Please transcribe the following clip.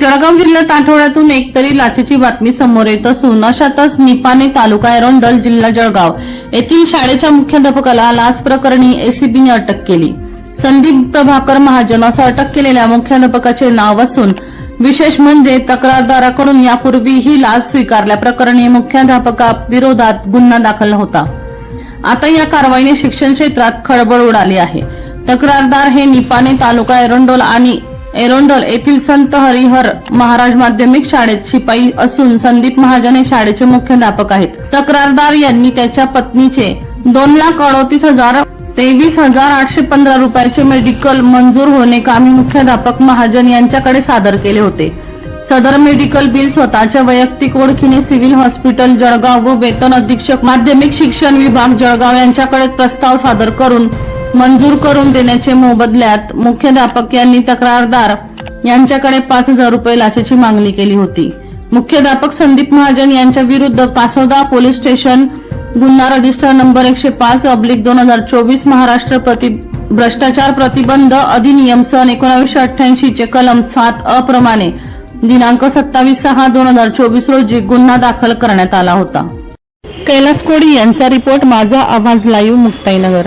जळगाव जिल्ह्यात आठवड्यातून एक तरी लाचेची बातमी समोर येत असून अशातच निपाणे तालुका एरोंडल जिल्हा जळगाव येथील शाळेच्या मुख्याध्यापकाला लाच प्रकरणी एसीबीने अटक केली. संदीप प्रभाकर महाजन असं अटक केलेल्या मुख्याध्यापकाचे नाव असून विशेष म्हणजे तक्रारदाराकडून यापूर्वीही लाच स्वीकारल्याप्रकरणी मुख्याध्यापका विरोधात गुन्हा दाखल होता. आता या कारवाईने शिक्षण क्षेत्रात खळबळ उडाली आहे. तक्रारदार हे निपाणे तालुका एरोंडोल आणि एरोंडोल येथील संत हरिहर महाराज माध्यमिक शाळेत शिपाई असून संदीप महाजन हे शाळेचे मुख्याध्यापक आहेत. तक्रारदार यांनी त्याच्या पत्नीचे दोन लाख अडोतीस हजार तेवीस हजार आठशे पंधरा रुपयाचे मेडिकल मंजूर होणे कामी मुख्याध्यापक महाजन यांच्याकडे सादर केले होते. सदर मेडिकल बिल स्वतःच्या वैयक्तिक ओळखीने सिव्हिल हॉस्पिटल जळगाव व वेतन अधीक्षक माध्यमिक शिक्षण विभाग जळगाव यांच्याकडे प्रस्ताव सादर करून मंजूर करून देण्याचे मोबदल्यात मुख्याध्यापक यांनी तक्रारदार यांच्याकडे पाच हजार रुपये लाचेची मागणी केली होती. मुख्याध्यापक संदीप महाजन यांच्या विरुद्ध कासोदा पोलीस स्टेशन गुन्हा रजिस्टर नंबर एकशे पाच अब्लिक दोन हजार चोवीस महाराष्ट्र प्रति भ्रष्टाचार प्रतिबंध अधिनियम सन एकोणावीसशे अठ्ठ्याऐंशी चे कलम सात अप्रमाणे प्रमाणे दिनांक सत्तावीस सहा दोन हजार चोवीस रोजी गुन्हा दाखल करण्यात आला होता. कैलास कोडी यांचा रिपोर्ट माझा आवाज लाईव्ह मुक्ताईनगर.